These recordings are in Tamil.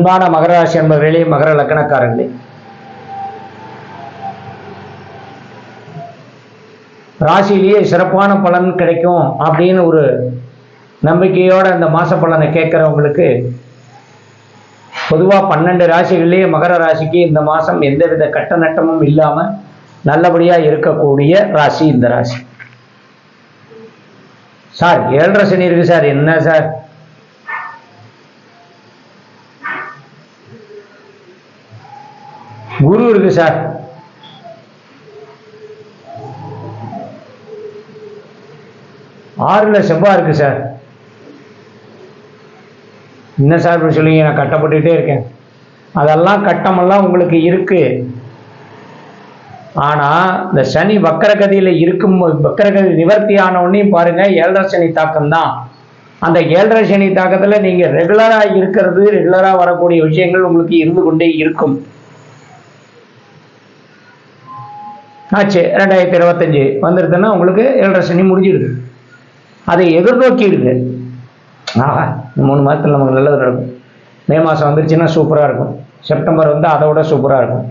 அன்பான மகர ராசி மகர லக்கணக்காரர்களே. ராசியிலேயே சிறப்பான பலன் கிடைக்கும் அப்படின்னு ஒரு நம்பிக்கையோட அந்த மாச பலனை கேட்குறவங்களுக்கு பொதுவாக பன்னெண்டு ராசிகள்லேயே மகர ராசிக்கு இந்த மாதம் எந்தவித கட்ட நட்டமும் இல்லாமல் நல்லபடியாக இருக்கக்கூடிய ராசி இந்த ராசி. சார் ஏழரை சனி இருக்கு சார். என்ன சார்? குரு இருக்கு சார். ஆறுல செவ்வா இருக்கு சார். என்ன சார் இப்படி சொல்லுங்க நான் கட்டப்பட்டுட்டே இருக்கேன். அதெல்லாம் கட்டமெல்லாம் உங்களுக்கு இருக்கு. ஆனா இந்த சனி வக்கரகதியில இருக்கும் வக்கரகதி நிவர்த்தி ஆனவுடனே பாருங்க ஏழரை சனி தாக்கம் தான் அந்த ஏழரை சனி தாக்கத்துல நீங்க ரெகுலரா இருக்கிறது ரெகுலரா வரக்கூடிய விஷயங்கள் உங்களுக்கு இருந்து கொண்டே இருக்கும். ஆச்சு ரெண்டாயிரத்தி இருபத்தஞ்சி வந்துருதுன்னா உங்களுக்கு ஏழரை சனி முடிஞ்சிடுது. அதை எதிர்நோக்கி இருக்கு ஆஹா இந்த மூணு மாதத்தில் நமக்கு நல்லது நடக்கும். மே மாதம் வந்துருச்சுன்னா சூப்பராக இருக்கும். செப்டம்பர் வந்து அதை விட சூப்பராக இருக்கும்.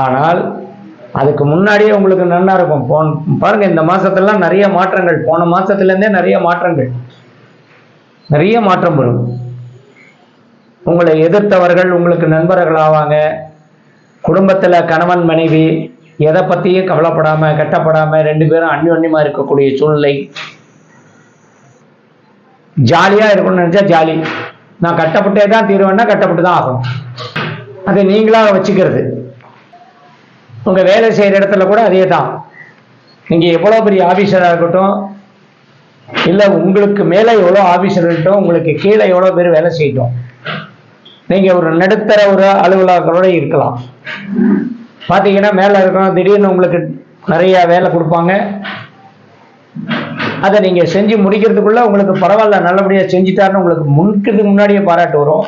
ஆனால் அதுக்கு முன்னாடியே உங்களுக்கு நல்லா இருக்கும். போன் பாருங்க இந்த மாசத்துலலாம் நிறைய மாற்றங்கள். போன மாசத்துலேருந்தே நிறைய மாற்றங்கள். நிறைய மாற்றம் வரும். உங்களை எதிர்த்தவர்கள் உங்களுக்கு நண்பர்கள் ஆவாங்க. குடும்பத்தில் கணவன் மனைவி எதை பற்றியும் கவலைப்படாமல் கட்டப்படாமல் ரெண்டு பேரும் அந்யோன்யமா இருக்கக்கூடிய சூழ்நிலை. ஜாலியாக இருக்கணும்னு நினச்சா ஜாலி. நான் கட்டப்பட்டே தான் தீருவேன்னா கட்டப்பட்டு தான் ஆகணும். அதை நீங்களாக வச்சுக்கிறது. உங்கள் வேலை செய்கிற இடத்துல கூட அதே தான். நீங்கள் எவ்வளோ பெரிய ஆஃபீஸராக இருக்கட்டும் இல்லை உங்களுக்கு மேலே எவ்வளோ ஆஃபீஸர் இருக்கட்டும் உங்களுக்கு கீழே எவ்வளோ பேர் வேலை செய்யட்டும். நீங்கள் ஒரு நடுத்தர ஒரு அலுவலர்களோட இருக்கலாம். பார்த்தீங்கன்னா மேலே இருக்கிறோம் திடீர்னு உங்களுக்கு நிறைய வேலை கொடுப்பாங்க. அதை நீங்கள் செஞ்சு முடிக்கிறதுக்குள்ள உங்களுக்கு பரவாயில்ல நல்லபடியாக செஞ்சுட்டாருன்னு உங்களுக்கு முன்கிறதுக்கு முன்னாடியே பாராட்டு வரும்.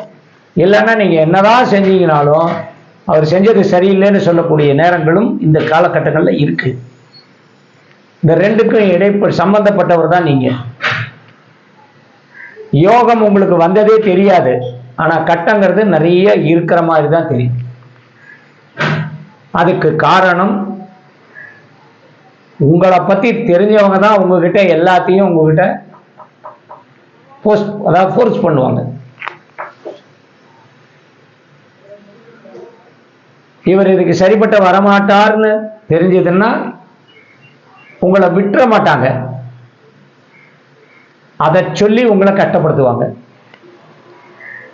இல்லைன்னா நீங்கள் என்னதான் செஞ்சீங்கனாலும் அவர் செஞ்சது சரியில்லைன்னு சொல்லக்கூடிய நேரங்களும் இந்த காலகட்டங்களில் இருக்கு. இந்த ரெண்டுக்கும் இடைப்ப சம்பந்தப்பட்டவர் தான் நீங்கள் யோகம் உங்களுக்கு வந்ததே தெரியாது. ஆனால் கட்டங்கிறது நிறைய இருக்கிற மாதிரி தான் தெரியும். அதுக்கு காரணம் உங்களை பத்தி தெரிஞ்சவங்க தான் உங்ககிட்ட எல்லாத்தையும் உங்ககிட்ட போஸ்ட் அதாவது ஃபோர்ஸ் பண்ணுவாங்க. இவர் இதுக்கு சரிப்பட்ட வரமாட்டார்னு தெரிஞ்சதுன்னா உங்களை விட்டுற மாட்டாங்க. அதை சொல்லி உங்களை கஷ்டப்படுத்துவாங்க.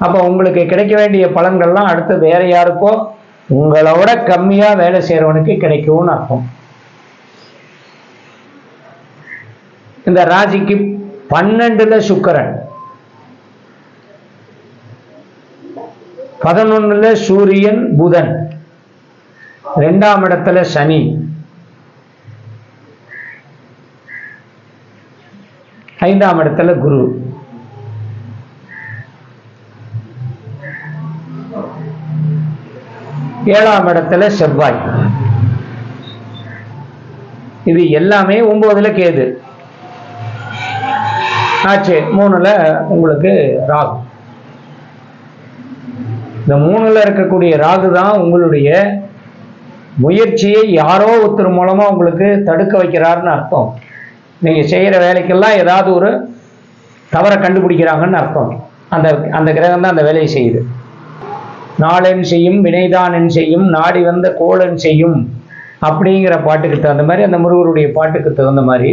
அப்போ உங்களுக்கு கிடைக்க வேண்டிய பலன்கள்லாம் அடுத்து வேற யாருக்கோ உங்களோட கம்மியா வேலை செய்யறவனுக்கு கிடைக்கும்னு அர்த்தம். இந்த ராசிக்கு பன்னெண்டுல சுக்கரன். பதினொன்னுல சூரியன் புதன். ரெண்டாம் இடத்துல சனி. ஐந்தாம் இடத்துல குரு. ஏழாம் இடத்துல செவ்வாய். இது எல்லாமே ஒன்பதுல கேது. ஆச்சு மூணுல உங்களுக்கு ராகு. இந்த மூணுல இருக்கக்கூடிய ராகு தான் உங்களுடைய முயற்சியை யாரோ ஒருத்தர் மூலமா உங்களுக்கு தடுக்க வைக்கிறாருன்னு அர்த்தம். நீங்க செய்யற வேலைக்கெல்லாம் ஏதாவது ஒரு தவறை கண்டுபிடிக்கிறாங்கன்னு அர்த்தம். அந்த அந்த கிரகம் தான் அந்த வேலையை செய்யுது. நாளென் செய்யும் வினைதானன் செய்யும் நாடி வந்த கோளன் செய்யும் அப்படிங்கிற பாட்டுக்கு தகுந்த மாதிரி அந்த முருகருடைய பாட்டுக்கு தகுந்த மாதிரி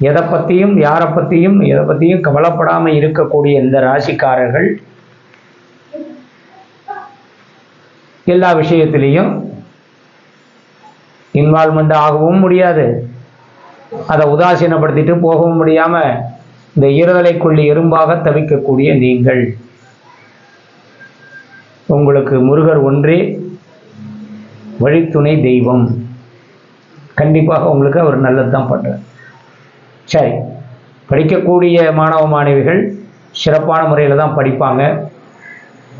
எதை பற்றியும் யாரை பற்றியும் எதை பற்றியும் கவலைப்படாமல் இருக்கக்கூடிய இந்த ராசிக்காரர்கள் எல்லா விஷயத்திலையும் இன்வால்மெண்ட் ஆகவும் முடியாது. அதை உதாசீனப்படுத்திட்டு போகவும் முடியாமல் இந்த இருதலைக்குள்ளி எறும்பாக தவிக்கக்கூடிய நீங்கள். உங்களுக்கு முருகர் ஒன்றே வழித்துணை தெய்வம். கண்டிப்பாக உங்களுக்கு அவர் நல்லது தான் பண்ணுறார் சரி படிக்கக்கூடிய மாணவ மாணவிகள் சிறப்பான முறையில் தான் படிப்பாங்க.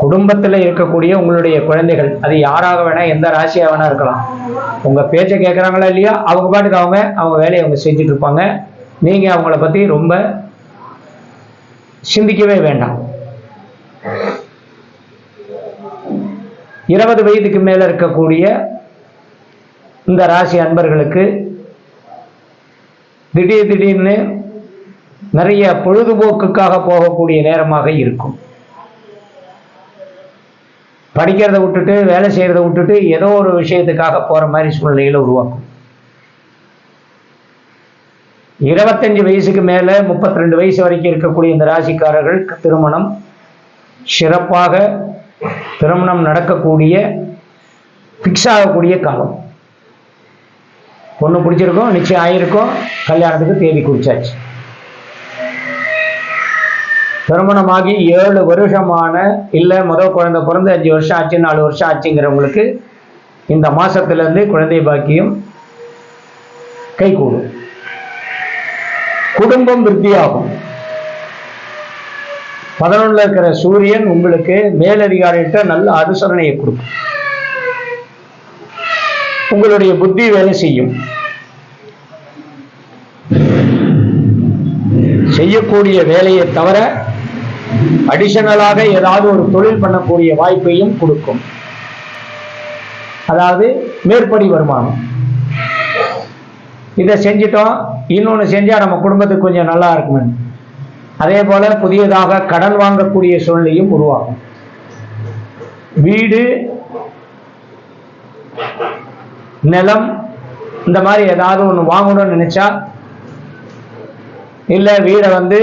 குடும்பத்தில் இருக்கக்கூடிய உங்களுடைய குழந்தைகள் அது யாராக வேணால் எந்த ராசியாக வேணால் இருக்கலாம். உங்கள் பேச்சை கேட்குறாங்களா இல்லையா? அவங்க பாட்டுக்கு அவங்க அவங்க வேலையை அவங்க செஞ்சுட்டு இருப்பாங்க. நீங்கள் அவங்கள பற்றி ரொம்ப சிந்திக்கவே வேண்டாம். இருபது வயதுக்கு மேல இருக்கக்கூடிய இந்த ராசி அன்பர்களுக்கு திடீர் திடீர்னு நிறைய பொழுதுபோக்குக்காக போகக்கூடிய நேரமாக இருக்கும். படிக்கிறத விட்டுட்டு வேலை செய்யறதை விட்டுட்டு ஏதோ ஒரு விஷயத்துக்காக போற மாதிரி சூழ்நிலைகளை உருவாக்கும். இருபத்தஞ்சு வயசுக்கு மேல முப்பத்தி ரெண்டு வயசு வரைக்கும் இருக்கக்கூடிய இந்த ராசிக்காரர்களுக்கு திருமணம் சிறப்பாக திருமணம் நடக்கக்கூடிய ஃபிக்ஸ் ஆகக்கூடிய காலம். பொண்ணு பிடிச்சிருக்கோம் நிச்சயம் ஆயிருக்கும் கல்யாணத்துக்கு தேதி குறிச்சாச்சு. திருமணமாகி ஏழு வருஷமான இல்லை முதல் குழந்தை பிறந்து அஞ்சு வருஷம் ஆச்சு நாலு வருஷம் ஆச்சுங்கிறவங்களுக்கு இந்த மாதத்துலேருந்து குழந்தை பாக்கியம் கைகூடும். குடும்பம் விருத்தியாகும். பதினொன்றில் இருக்கிற சூரியன் உங்களுக்கு மேலதிகாரிகிட்ட நல்ல அனுசரணையை கொடுக்கும். உங்களுடைய புத்தி வேலை செய்யும். செய்யக்கூடிய வேலையை தவிர அடிஷனலாக ஏதாவது ஒரு தொழில் பண்ணக்கூடிய வாய்ப்பையும் கொடுக்கும். அதாவது மேற்படி வருமானம். இதை செஞ்சிட்டோம் இன்னொன்று செஞ்சால் நம்ம குடும்பத்துக்கு கொஞ்சம் நல்லா இருக்குமே. அதே போல புதியதாக கடன் வாங்கக்கூடிய சூழ்நிலையும் உருவாகும். வீடு நிலம் இந்த மாதிரி ஏதாவது ஒன்று வாங்கணும்னு நினைச்சா இல்லை வீடை வந்து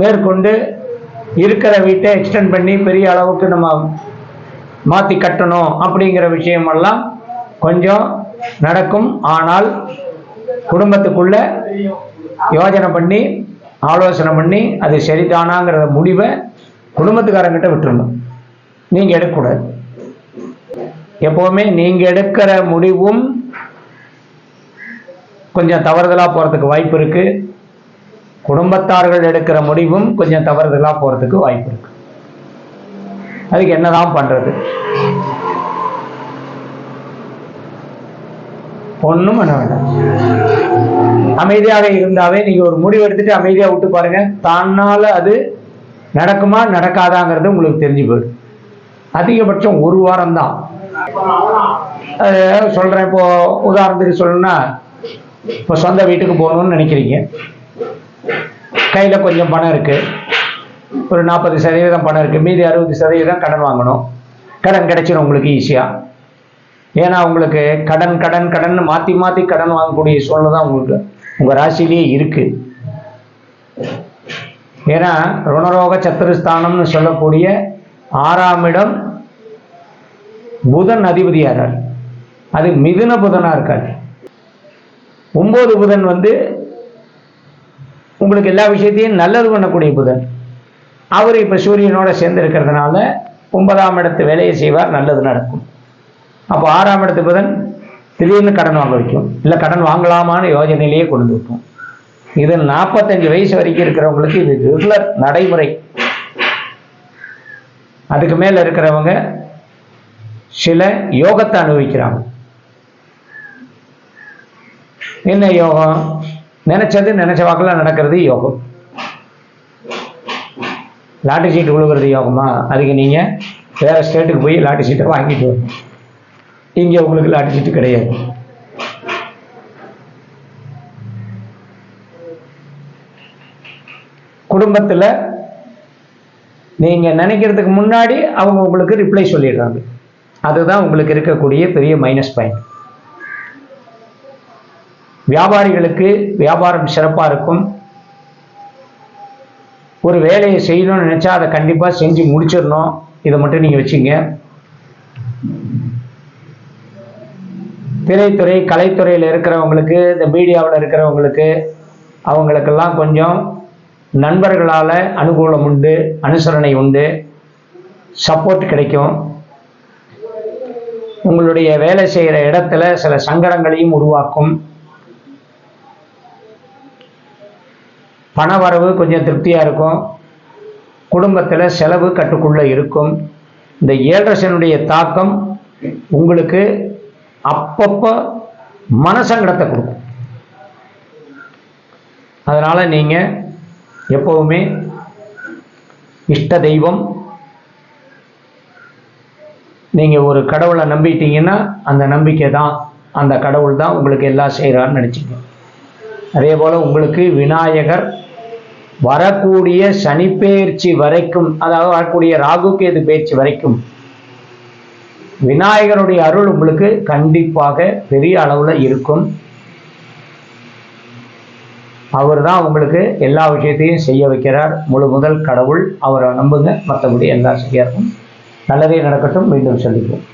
மேற்கொண்டு இருக்கிற வீட்டை எக்ஸ்டெண்ட் பண்ணி பெரிய அளவுக்கு நம்ம மாற்றி கட்டணும் அப்படிங்கிற விஷயமெல்லாம் கொஞ்சம் நடக்கும். ஆனால் குடும்பத்துக்குள்ள யோஜனை பண்ணி ஆலோசனை பண்ணி அது சரிதானாங்கிற முடிவை குடும்பத்துக்காரங்கிட்ட விட்டுருணும் நீங்கள் எடுக்கக்கூடாது. எப்போவுமே நீங்கள் எடுக்கிற முடிவும் கொஞ்சம் தவறுதலாக போகிறதுக்கு வாய்ப்பு இருக்கு. குடும்பத்தார்கள் எடுக்கிற முடிவும் கொஞ்சம் தவறுதலாக போகிறதுக்கு வாய்ப்பு இருக்கு. அதுக்கு என்னதான் பண்றது? ஒன்றும் பண்ண வேண்டாம் அமைதியாக இருந்தாவே நீங்க ஒரு முடிவு எடுத்துட்டு அமைதியா விட்டு பாருங்க. தன்னால அது நடக்குமா நடக்காதாங்கிறது உங்களுக்கு தெரிஞ்சு போயிடும். அதிகபட்சம் ஒரு வாரம் தான் சொல்றேன் இப்போ உதாரணத்துக்கு சொல்லணும்னா இப்போ சொந்த வீட்டுக்கு போகணும்னு நினைக்கிறீங்க. கையில கொஞ்சம் பணம் இருக்கு. ஒரு நாற்பது சதவீதம் பணம் இருக்கு. மீதி அறுபது சதவீதம் கடன் வாங்கணும். கடன் கிடைச்சிடும் உங்களுக்கு ஈஸியாக ஏன்னா உங்களுக்கு கடன் கடன் கடன் மாற்றி மாற்றி கடன் வாங்கக்கூடிய சூழ்நிலை தான் உங்களுக்கு. உங்கள் ராசிலேயே இருக்குது ஏன்னா ருணரோக சத்துருஸ்தானம்னு சொல்லக்கூடிய ஆறாம் இடம் புதன் அதிபதியாரார் அது மிதுன புதனாக இருக்கார். ஒம்பது புதன் வந்து உங்களுக்கு எல்லா விஷயத்தையும் நல்லது பண்ணக்கூடிய புதன். அவர் இப்போ சூரியனோட சேர்ந்து இருக்கிறதுனால ஒன்பதாம் இடத்து வேலையை செய்வார் நல்லது நடக்கும். அப்போ ஆறாம் இடத்து புதன் திடீர்னு கடன் வாங்க வைக்கும். இல்லை கடன் வாங்கலாமான்னு யோஜனையிலேயே கொண்டு வைப்போம். இது நாற்பத்தஞ்சு வயசு வரைக்கும் இருக்கிறவங்களுக்கு இது ரெகுலர் நடைமுறை. அதுக்கு மேல இருக்கிறவங்க சில யோகத்தை அனுபவிக்கிறாங்க. என்ன யோகம்? நினைச்சது நினைச்ச வாக்கில் நடக்கிறது யோகம். லாட்டரி சீட்டு கொடுக்கறது யோகமா? அதுக்கு நீங்கள் வேற ஸ்டேட்டுக்கு போய் லாட்டரி சீட்டை வாங்கிட்டு வரணும். இங்க உங்களுக்கு லாட்டரி கிடையாது. குடும்பத்துல நீங்க நினைக்கிறதுக்கு முன்னாடி அவங்க உங்களுக்கு ரிப்ளை சொல்லிடுறாங்க. அதுதான் உங்களுக்கு இருக்கக்கூடிய பெரிய மைனஸ் பாயிண்ட் வியாபாரிகளுக்கு வியாபாரம் சிறப்பாக இருக்கும். ஒரு வேலையை செய்யணும்னு நினைச்சா அதை கண்டிப்பாக செஞ்சு முடிச்சிடணும். இதை மட்டும் நீங்க வச்சுங்க. திரைத்துறை கலைத்துறையில் இருக்கிறவங்களுக்கு இந்த மீடியாவில் இருக்கிறவங்களுக்கு அவங்களுக்கெல்லாம் கொஞ்சம் நண்பர்களால் அனுகூலம் உண்டு அனுசரணை உண்டு சப்போர்ட் கிடைக்கும். உங்களுடைய வேலை செய்கிற இடத்துல சில சங்கடங்களையும் உருவாக்கும். பணவரவு கொஞ்சம் திருப்தியாக இருக்கும். குடும்பத்தில் செலவு கட்டுக்குள்ளே இருக்கும். இந்த ஏழரசனுடைய தாக்கம் உங்களுக்கு அப்பப்ப மனசங்கடத்தை கொடுக்கும். அதனால நீங்க எப்பவுமே இஷ்ட தெய்வம். நீங்க ஒரு கடவுளை நம்பிட்டீங்கன்னா அந்த நம்பிக்கை தான் அந்த கடவுள் தான் உங்களுக்கு எல்லாம் செய்கிறான்னு நினச்சிங்க அதே போல் உங்களுக்கு விநாயகர் வரக்கூடிய சனிப்பெயர்ச்சி வரைக்கும் அதாவது வரக்கூடிய ராகு கேது பயிற்சி வரைக்கும் விநாயகருடைய அருள் உங்களுக்கு கண்டிப்பாக பெரிய அளவில் இருக்கும். அவர் தான் உங்களுக்கு எல்லா விஷயத்தையும் செய்ய வைக்கிறார். முழு முதல் கடவுள். அவரை நம்புங்க. மற்றபடி எல்லாம் சரியா இருக்கும். நல்லதே நடக்கட்டும். மீண்டும் சந்திப்போம்.